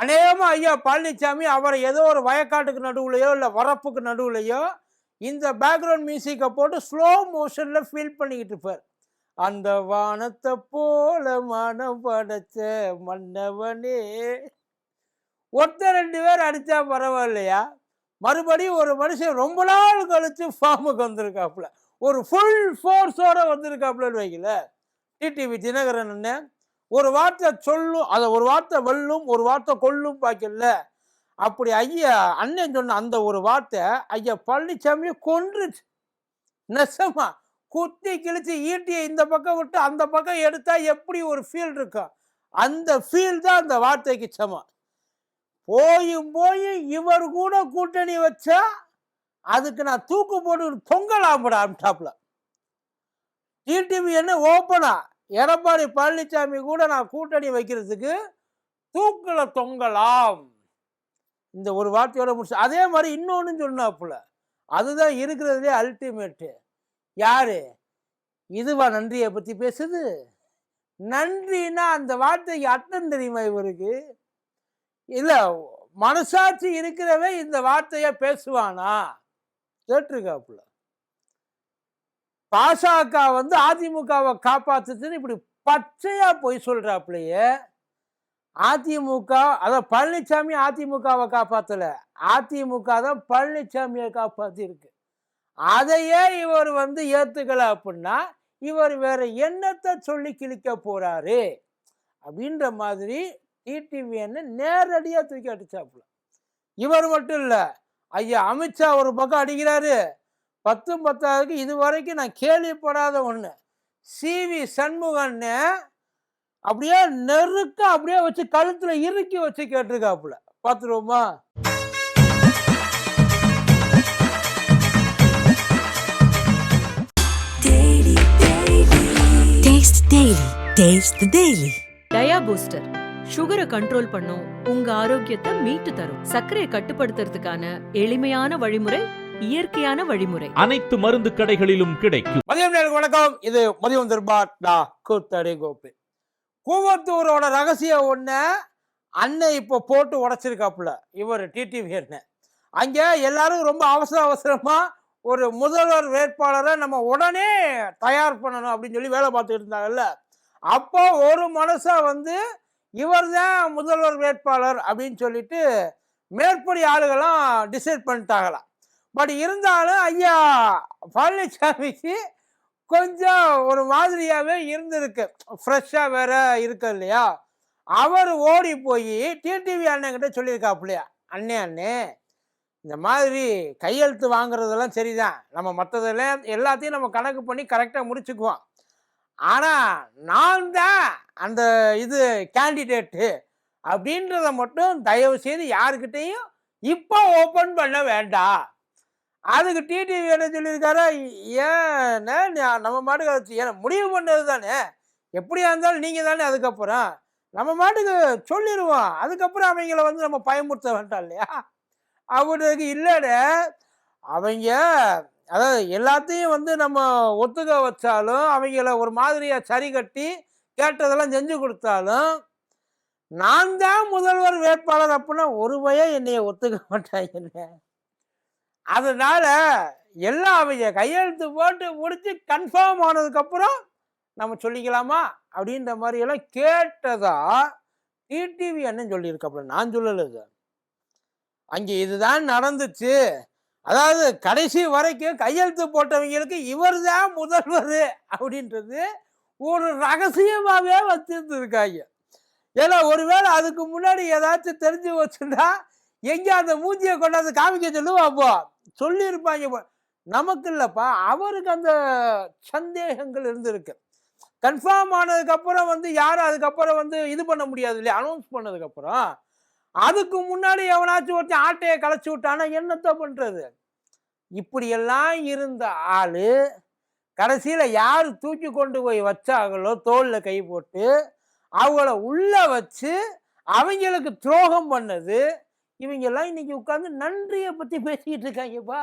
அநேகமாக ஐயா பழனிசாமி அவரை ஏதோ ஒரு வயக்காட்டுக்கு நடுவுலையோ இல்லை வரப்புக்கு நடுவுலையோ இந்த பேக்ரவுண்ட் மியூசிக்கை போட்டு ஸ்லோ மோஷனில் ஃபீல் பண்ணிக்கிட்டு இருப்பார். அந்த வானத்தை போல மனம் படைச்ச மன்னவனே. ஒருத்தர் ரெண்டு பேர் அடித்தா பரவாயில்லையா? மறுபடியும் ஒரு மனுஷன் ரொம்ப நாள் கழித்து ஃபார்முக்கு வந்திருக்காப்புல. ஒரு ஃபுல் ஃபோர்ஸோடு வந்திருக்காப்புலன்னு வைக்கல டிடிவி தினகரன் அண்ணன் ஒரு வார்த்தை சொல்லும் அதை ஒரு வார்த்தை வெல்லும் ஒரு வார்த்தை கொல்லும் பாக்கல அப்படி ஐயா அண்ணன் சொன்ன அந்த ஒரு வார்த்தை ஐயா பழனிசாமியை கொன்றுச்சு. நெசமா குத்தி கிழிச்சு ஈட்டியை இந்த பக்கம் விட்டு அந்த பக்கம் எடுத்தா எப்படி ஒரு ஃபீல் இருக்கும் அந்த ஃபீல் தான் அந்த வார்த்தைக்கு சமம். போயும் போய் இவர் கூட கூட்டணி வச்சா அதுக்கு நான் தூக்கு போட்டு தொங்கலாம்டாப்ல டிடிவி என்ன ஓப்பனா எடப்பாடி பழனிசாமி கூட நான் கூட்டணி வைக்கிறதுக்கு தூக்கில் தொங்கலாம். இந்த ஒரு வார்த்தையோட முடிச்சு அதே மாதிரி இன்னொன்னு சொன்னாப்புல அதுதான் இருக்கிறதுலே அல்டிமேட்டு யாரு? இதுவா நன்றியை பற்றி பேசுது. நன்றினா அந்த வார்த்தைக்கு அர்த்தம் தெரியுமா இவருக்கு? இல்லை மனசாட்சி இருக்கிறவன் இந்த வார்த்தையை பேசுவானா? கேட்டிருக்காப்புல. பாசக வந்து அதிமுகவை காப்பாற்றுதுன்னு இப்படி பச்சையாக போய் சொல்கிறாப்புலையே அதிமுக அதான் பழனிசாமி அதிமுகவை காப்பாற்றலை அதிமுக தான் பழனிசாமியை காப்பாற்றிருக்கு அதையே இவர் வந்து ஏற்றுக்கலை அப்படின்னா இவர் வேற என்னத்தை சொல்லி கிழிக்க போகிறாரு அப்படின்ற மாதிரி டிடிவி என்ன தூக்கி அடிச்சாப்புல இவர் மட்டும் இல்லை ஐயா அமித்ஷா ஒரு பக்கம் அடிக்கிறாரு பத்தும் பத்தாவதுக்கு இது வரைக்கும் நான் கேள்விப்படாத ஒண்ணு. சிவி சண்முகன்னு அப்படியே நெருக்க அப்படியே வச்சு கழுத்துல இறுக்கி வச்சு கேட்டிருக்காப்புல. பார்த்துருவோமா. டயா பூஸ்டர் சுகரை கண்ட்ரோல் பண்ணும் உங்க ஆரோக்கியத்தை மீட்டு தரும். சர்க்கரையை கட்டுப்படுத்துறதுக்கான எளிமையான வழிமுறை இயற்கையான வழிமுறை. அனைத்து மருந்து கடைகளிலும் கிடைக்கும். மதியம் நேரம் வணக்கம். இது மதியம் தர்பார் டா கூத்தடி கோபி. கூவத்தூரோட ரகசியம் ஒண்ணு அண்ணன் இப்போ போட்டு உடைச்சிருக்காப்புல. இவர் டிடிவி அண்ணன் அங்க எல்லாரும் ரொம்ப அவசர அவசரமா ஒரு முதல்வர் வேட்பாளரை நம்ம உடனே தயார் பண்ணணும் அப்படின்னு சொல்லி வேலை பார்த்துட்டு இருந்தாங்கல்ல. அப்போ ஒரு மனசா வந்து இவர் தான் முதல்வர் வேட்பாளர் அப்படின்னு சொல்லிட்டு மேற்படி ஆளுகளாம் டிசைட் பண்ணிட்டாங்களாம். பட் இருந்தாலும் ஐயா பழனிசாமிக்கு கொஞ்சம் ஒரு மாதிரியாகவே இருந்திருக்கு. ஃப்ரெஷ்ஷாக வேற இருக்கு இல்லையா? அவர் ஓடி போய் டிடிவி அண்ணன்கிட்ட சொல்லியிருக்காப்புலையா? அண்ணே அண்ணே இந்த மாதிரி கையெழுத்து வாங்குறதெல்லாம் சரிதான். நம்ம மற்றதெல்லாம் எல்லாத்தையும் நம்ம கணக்கு பண்ணி கரெக்டாக முடிச்சுக்குவோம். ஆனால் நான் தான் அந்த இது கேண்டிடேட்டு அப்படின்றத மட்டும் தயவு செய்து இப்போ ஓப்பன் பண்ண வேண்டாம். அதுக்கு டிடிவி என்ன சொல்லியிருக்காரா? ஏன்னா நம்ம மாட்டுக்கு அதை ஏன்னா முடிவு பண்ணது தானே. எப்படியா இருந்தாலும் நீங்கள் தானே அதுக்கப்புறம். நம்ம மாட்டுக்கு சொல்லிடுவோம் அதுக்கப்புறம் அவங்கள வந்து நம்ம பயமுறுத்த வேண்டாம் இல்லையா? அவனுக்கு இல்லைன்னு அவங்க அதாவது எல்லாத்தையும் வந்து நம்ம ஒத்துக்க வச்சாலும் அவங்கள ஒரு மாதிரியாக சரி கட்டி கேட்டதெல்லாம் செஞ்சு கொடுத்தாலும் நான் தான் முதல்வர் வேட்பாளர் அப்படின்னா ஒரு பயம் என்னைய ஒத்துக்க மாட்டாங்க. அதனால் எல்லாம் அவங்க கையெழுத்து போட்டு முடித்து கன்ஃபார்ம் ஆனதுக்கப்புறம் நம்ம சொல்லிக்கலாமா? அப்படின்ற மாதிரியெல்லாம் கேட்டதா டிடிவி அண்ணன் சொல்லியிருக்கப்புறம் நான் சொல்லலை இது. அங்கே இதுதான் நடந்துச்சு. அதாவது கடைசி வரைக்கும் கையெழுத்து போட்டவங்களுக்கு இவர் தான் முதல்வர் அப்படின்றது ஒரு ரகசியமாகவே வச்சிருந்துருக்காங்க. ஏன்னா ஒருவேளை அதுக்கு முன்னாடி ஏதாச்சும் தெரிஞ்சு வச்சுருந்தா எங்கே அந்த மூஞ்சியை கொண்டாந்து காமிக்க சொல்லுவா அப்போ சொல்லியிருப்பாங்க. நமக்கு இல்லைப்பா அவருக்கு அந்த சந்தேகங்கள் இருந்திருக்கு. கன்ஃபார்ம் ஆனதுக்கப்புறம் வந்து யாரும் அதுக்கப்புறம் வந்து இது பண்ண முடியாது இல்லையா? அனௌன்ஸ் பண்ணதுக்கப்புறம். அதுக்கு முன்னாடி எவனாச்சும் ஒருத்தன் ஆட்டையை களைச்சி விட்டானா என்னத்தை பண்ணுறது இப்படியெல்லாம் இருந்த ஆள் கடைசியில் யார் தூக்கி கொண்டு போய் வச்சாங்களோ தோளில் கை போட்டு அவங்கள உள்ளே வச்சு அவங்களுக்கு துரோகம் பண்ணது இவங்க எல்லாம் இன்னைக்கு உட்காந்து நன்றியை பற்றி பேசிக்கிட்டு இருக்காங்கப்பா.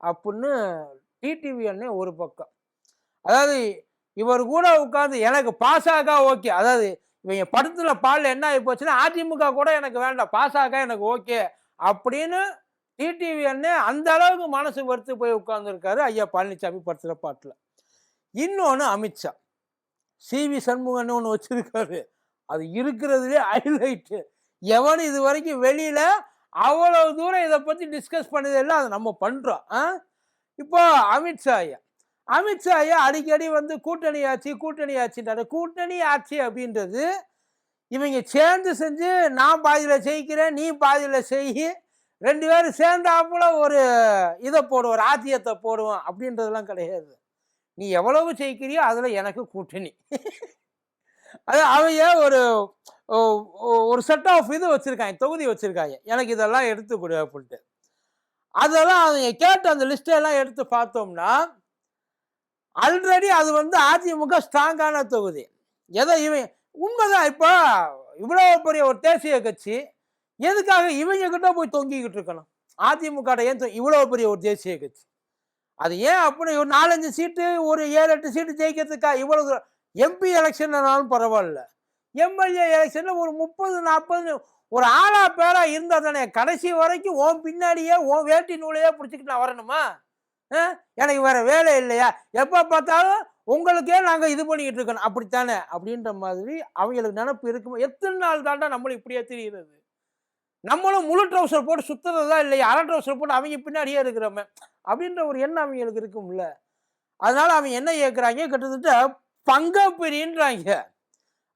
அப்படின்னு டிடிவி அண்ணன் ஒரு பக்கம். அதாவது இவர் கூட உட்காந்து எனக்கு பாசாக்கா ஓகே அதாவது இவங்க படத்தில் பால் என்ன ஆகி போச்சுன்னா அதிமுக கூட எனக்கு வேண்டாம். பாசாக எனக்கு ஓகே அப்படின்னு டிடிவி அண்ணே அந்த அளவுக்கு மனசு வருத்து போய் உட்காந்துருக்காரு ஐயா பழனிசாமி படத்தில் பாட்டில். இன்னொன்று அமித்ஷா. சிவி சண்முகன்னு ஒன்று வச்சுருக்காரு. அது இருக்கிறதுலே ஹைலைட்டு எவன் இது வரைக்கும் வெளியில் அவ்வளவு தூரம் இதை பற்றி டிஸ்கஸ் பண்ணதெல்லாம் அதை நம்ம பண்ணுறோம் ஆ? இப்போ அமித்ஷா ஐயா. அமித்ஷா ஐயா அடிக்கடி வந்து கூட்டணி ஆட்சி கூட்டணி ஆட்சின்றாரு கூட்டணி ஆட்சி அப்படின்றது இவங்க சேர்ந்து செஞ்சு நான் பாதியில் ஜெயிக்கிறேன் நீ பாதியில் செய். ரெண்டு பேரும் சேர்ந்தாப்புல ஒரு இதை போடுவோம் ஒரு போடுவோம் அப்படின்றதெல்லாம் கிடையாது. நீ எவ்வளவு ஜெயிக்கிறியோ அதில் எனக்கு கூட்டணி. அது அவங்க ஒரு ஒரு செட் ஆஃப் இது வச்சுருக்காங்க தொகுதி வச்சுருக்காங்க. எனக்கு இதெல்லாம் எடுத்து கொடு அப்படின்ட்டு. அதெல்லாம் அவங்க கேட்ட அந்த லிஸ்ட்டெல்லாம் எடுத்து பார்த்தோம்னா ஆல்ரெடி அது வந்து அதிமுக ஸ்ட்ராங்கான தொகுதி. எதோ இவன் உண்மைதான் இப்போ இவ்வளோ பெரிய ஒரு தேசிய கட்சி எதுக்காக இவங்ககிட்ட போய் தொங்கிக்கிட்டு இருக்கணும்? அதிமுக ஏன் தொ- இவ்வளோ பெரிய ஒரு தேசிய கட்சி? அது ஏன் அப்படி ஒரு நாலஞ்சு சீட்டு ஒரு ஏழு எட்டு சீட்டு ஜெயிக்கிறதுக்கா இவ்வளோ எம்பி எலெக்ஷன்னாலும் பரவாயில்ல. எம்எல்ஏ எலெக்ஷனில் ஒரு முப்பது நாற்பது ஒரு ஆளா பேரா இருந்தால் தானே கடைசி வரைக்கும் உன் பின்னாடியே உன் வேட்டி நூலையே பிடிச்சிக்கிட்டு நான் வரணுமா? எனக்கு வேற வேலை இல்லையா? எப்போ பார்த்தாலும் உங்களுக்கே நாங்கள் இது பண்ணிக்கிட்டு இருக்கணும். அப்படித்தானே? அப்படின்ற மாதிரி அவங்களுக்கு நினப்பு இருக்கும்? எத்தனை நாள் தாண்டா நம்மளும் இப்படியே தெரிகிறது? நம்மளும் முழு ட்ரௌசர் போட்டு சுத்துறதா இல்லையா? அரை ட்ரௌசர் போட்டு அவங்க பின்னாடியே இருக்கிறோமே. அப்படின்ற ஒரு எண்ணம் அவங்களுக்கு இருக்கும்ல. அதனால அவங்க என்ன கேட்குறாங்க கிட்டத்தட்ட பங்கப்பிரின்றாங்க.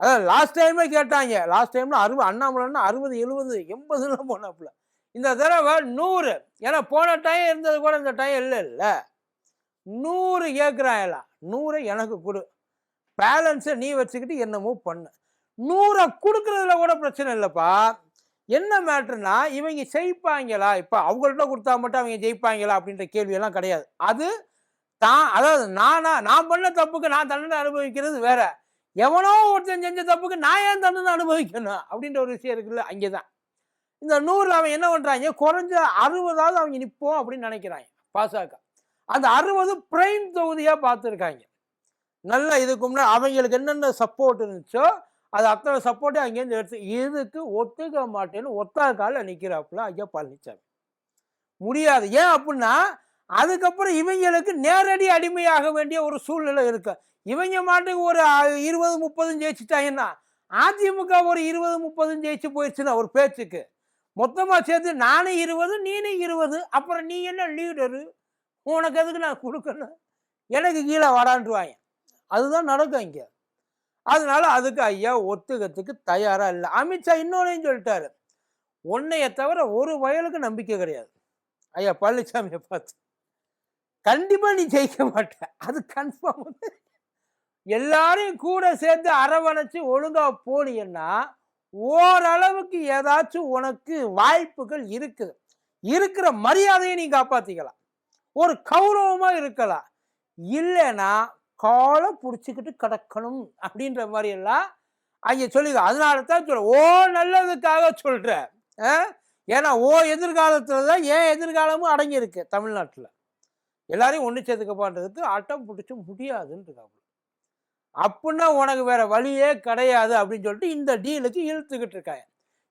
அதான் லாஸ்ட் டைமே கேட்டாங்க. லாஸ்ட் டைம்ல அறுபது அண்ணாமலைன்னா அறுபது எழுபது எண்பதுலாம் போனாப்புல. இந்த தடவை நூறு. ஏன்னா போன டைம் இருந்தது கூட இந்த டைம் இல்லை இல்லை. நூறு கேட்குறாங்களா நூறை எனக்கு கொடு. பேலன்ஸை நீ வச்சுக்கிட்டு என்னமோ பண்ணு. நூறை கொடுக்குறதுல கூட பிரச்சனை இல்லைப்பா. என்ன மேட்ருனா இவங்க ஜெயிப்பாங்களா? இப்போ அவங்கள்ட்ட கொடுத்தா மட்டும் அவங்க ஜெயிப்பாங்களா? அப்படின்ற கேள்வியெல்லாம் கிடையாது. அது தான் அதாவது நானா நான் பண்ண தப்புக்கு நான் தண்டனை அனுபவிக்கிறது வேற. எவனோ ஒருத்தன் செஞ்ச தப்புக்கு நான் ஏன் தண்டனை அனுபவிக்கணும் அப்படின்ற ஒரு விஷயம் இருக்குல்ல அங்கே தான் இந்த நூறில் அவன் என்ன பண்ணுறாங்க குறைஞ்ச அறுபதாவது அவங்க நிற்போம் அப்படின்னு நினைக்கிறாங்க பாசாக்க அந்த அறுபது பிரைம் தொகுதியாக பார்த்துருக்காங்க. நல்ல இதுக்கு முன்னாடி அவங்களுக்கு என்னென்ன சப்போர்ட் இருந்துச்சோ அது அத்தனை சப்போர்ட்டே அங்கேருந்து எடுத்து இதுக்கு ஒத்துக்க மாட்டேன்னு ஒத்தா காலில் நிற்கிறாப்புல ஐயா பழனிசாமி முடியாது. ஏன் அப்படின்னா அதுக்கப்புறம் இவங்களுக்கு நேரடி அடிமையாக வேண்டிய ஒரு சூழ்நிலை இருக்கு. இவங்க மாட்டுக்கு ஒரு இருபது முப்பதும் ஜெயிச்சுட்டாங்கன்னா அதிமுக ஒரு இருபது முப்பதும் ஜெயிச்சு போயிடுச்சுன்னா ஒரு பேச்சுக்கு. மொத்தமாக சேர்த்து நானும் இருபது நீனும் இருபது அப்புறம் நீ என்ன லீடரு? உனக்கு எதுக்கு நான் கொடுக்கணும்? எனக்கு கீழே வாடான்ட்டுவாங்க அதுதான் நடக்கும் இங்கே. அதனால அதுக்கு ஐயா ஒத்துக்கிறதுக்கு தயாராக இல்லை. அமித்ஷா இன்னொன்னையும் சொல்லிட்டாரு. உன்னைய தவிர ஒரு வயலுக்கு நம்பிக்கை கிடையாது. ஐயா பழனிசாமியை பார்த்து. கண்டிப்பாக நீ ஜெயிக்க மாட்ட. அது கன்ஃபார்ம் வந்து எல்லாரையும் கூட சேர்ந்து அரவணைச்சு ஒழுங்காக போனீங்கன்னா ஓரளவுக்கு ஏதாச்சும் உனக்கு வாய்ப்புகள் இருக்குது. இருக்கிற மரியாதையை நீ காப்பாற்றிக்கலாம் ஒரு கௌரவமாக இருக்கலாம். இல்லைன்னா காலை பிடிச்சிக்கிட்டு கிடக்கணும் அப்படின்ற மாதிரி எல்லாம் அங்கே சொல்லி அதனால தான் சொல்ல ஓ நல்லதுக்காக சொல்கிற ஆ? ஏன்னா ஓ எதிர்காலத்தில் தான் ஏன் எதிர்காலமும் அடங்கியிருக்கு தமிழ்நாட்டில். எல்லாரையும் ஒன்று சேர்த்துக்கப்பான்றது அட்டம் பிடிச்ச முடியாதுன்னு இருக்காப்புல அப்படின்னா உனக்கு வேற வழியே கிடையாது அப்படின்னு சொல்லிட்டு இந்த டீலுக்கு இழுத்துக்கிட்டு இருக்காங்க.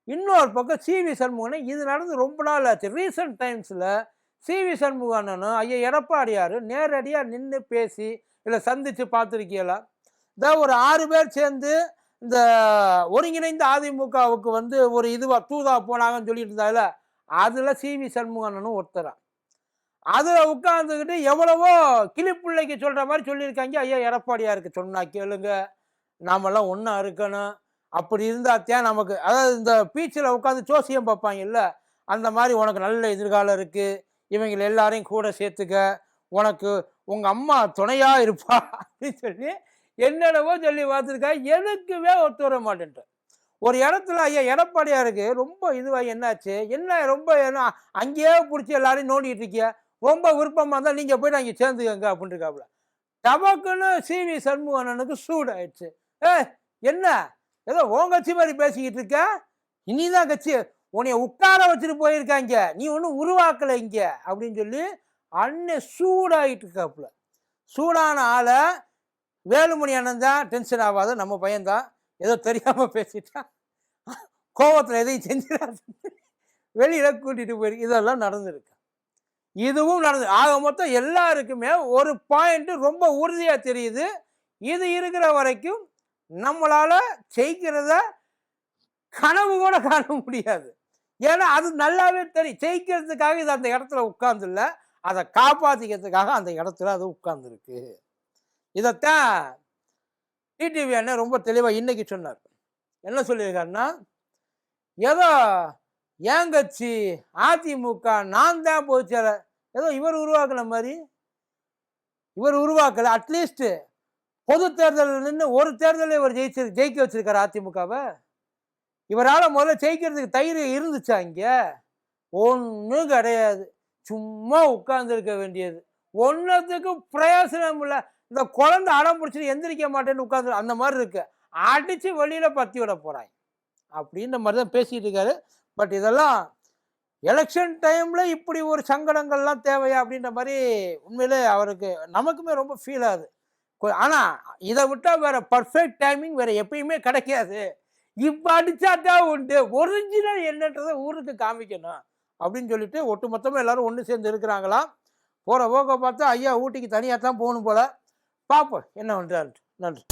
இன்னொரு பக்கம் சிவி சண்முகனை இது நடந்து ரொம்ப நாள் ஆச்சு. ரீசெண்ட் டைம்ஸில் சிவி சண்முகனும் ஐயா எடப்பாடியார் நேரடியாக நின்று பேசி இல்லை சந்தித்து பார்த்துருக்கீங்களா இந்த ஒரு ஆறு பேர் சேர்ந்து இந்த ஒருங்கிணைந்த அதிமுகவுக்கு வந்து ஒரு இதுவாக தூதா போனாங்கன்னு சொல்லிட்டு இருந்தால அதில் சிவி சண்முகனும் ஒருத்தரான் அதில் உட்காந்துக்கிட்டு எவ்வளவோ கிளிப்பிள்ளைக்கு சொல்கிற மாதிரி சொல்லியிருக்காங்க. ஐயா எடப்பாடியாருக்கு சொன்னா கேளுங்க. நாமெல்லாம் ஒன்றா இருக்கணும். அப்படி இருந்தாத்தான் நமக்கு அதாவது இந்த பீச்சில் உட்காந்து ஜோசியம் பார்ப்பாங்க இல்லை அந்த மாதிரி உனக்கு நல்ல எதிர்காலம் இருக்குது இவங்களை எல்லாரையும் கூட சேர்த்துக்க. உனக்கு உங்கள் அம்மா துணையாக இருப்பா. அப்படின்னு சொல்லி என்னென்னவோ சொல்லி பார்த்துருக்கா. எதுக்குமே ஒத்து வர மாட்டேன்ட்டு. ஒரு இடத்துல ஐயா எடப்பாடியாருக்கு ரொம்ப இதுவாக என்னாச்சு? என்ன ரொம்ப என்ன அங்கேயே பிடிச்சி எல்லாரையும் நோண்டிகிட்டு இருக்கியா? ரொம்ப விருப்பமாக இருந்தால் நீங்கள் போய்ட்டு அங்கே சேர்ந்துக்கங்க அப்படின்ட்டு இருக்காப்புல டபக்குன்னு சிவி சண்முகனனுக்கு சூடாயிடுச்சு. ஏ என்ன? ஏதோ உன் கட்சி மாதிரி பேசிக்கிட்டு இருக்க? இனிதான் கட்சி உன்னைய உட்கார வச்சுட்டு போயிருக்காங்க நீ ஒன்றும் உருவாக்கலை இங்கே அப்படின்னு சொல்லி அண்ணன் சூடாகிட்டு இருக்காப்புல சூடான ஆளை வேலுமணி அண்ணன் தான் டென்ஷன் ஆகாத நம்ம பையன்தான் ஏதோ தெரியாமல் பேசிட்டான் கோபத்தில் எதையும் செஞ்சிடாது. வெளியில் கூட்டிகிட்டு போயிருக்கு இதெல்லாம் நடந்திருக்கு. இதுவும் நடந்து ஆக மொத்தம் எல்லாருக்குமே ஒரு பாயிண்ட் ரொம்ப உறுதியாக தெரியுது. இது இருக்கிற வரைக்கும் நம்மளால் ஜெயிக்கிறத கனவு கூட காண முடியாது. ஏன்னா அது நல்லாவே தெரியும் ஜெயிக்கிறதுக்காக இது அந்த இடத்துல உட்கார்ந்துல்ல அதை காப்பாற்றிக்கிறதுக்காக அந்த இடத்துல அது உட்கார்ந்துருக்கு. இதைத்தான் டிடிவி அண்ணன் ரொம்ப தெளிவாக இன்னைக்கு சொன்னார். என்ன சொல்லியிருக்காருன்னா ஏதோ ஏன் கட்சி? அதிமுக நான் தான் பொதுச்செயலர் ஏதோ இவர் உருவாக்குன மாதிரி. இவர் உருவாக்கல அட்லீஸ்ட் பொது தேர்தலில் நின்று ஒரு தேர்தலில் இவர் ஜெயிச்சு ஜெயிக்க வச்சிருக்காரு அதிமுகவை. இவரால் முதல்ல ஜெயிக்கிறதுக்கு தைரியம் இருந்துச்சா இங்கே? ஒன்றும் கிடையாது. சும்மா உட்கார்ந்துருக்க வேண்டியது. ஒன்றத்துக்கும் பிரயோசனம் இல்லை. இந்த குழந்தை அடம் பிடிச்சிட்டு எந்திரிக்க மாட்டேன்னு உட்காந்து அந்த மாதிரி இருக்கு. அடித்து வெளியில் பற்றி விட போகிறாங்க அப்படின்ற மாதிரி தான் பேசிகிட்டு இருக்காரு. பட் இதெல்லாம் எலெக்ஷன் டைமில் இப்படி ஒரு சங்கடங்கள்லாம் தேவையா அப்படின்ற மாதிரி உண்மையிலே அவருக்கு நமக்குமே ரொம்ப ஃபீல் ஆகுது ஆனால் இதை விட்டால் வேறு பர்ஃபெக்ட் டைமிங் வேறு எப்பயுமே கிடைக்காது. இப்போ அடித்தா தான் உண்டு. ஒரிஜினல் என்னன்றதை ஊருக்கு காமிக்கணும் அப்படின்னு சொல்லிட்டு ஒட்டுமொத்தமா எல்லோரும் ஒன்று சேர்ந்து இருக்கிறாங்களாம் போகிற போக்க பார்த்தா ஐயா ஊட்டிக்கு தனியாக தான் போகணும் போல். பார்ப்போம் என்ன பண்ணுறாரு நன்றி.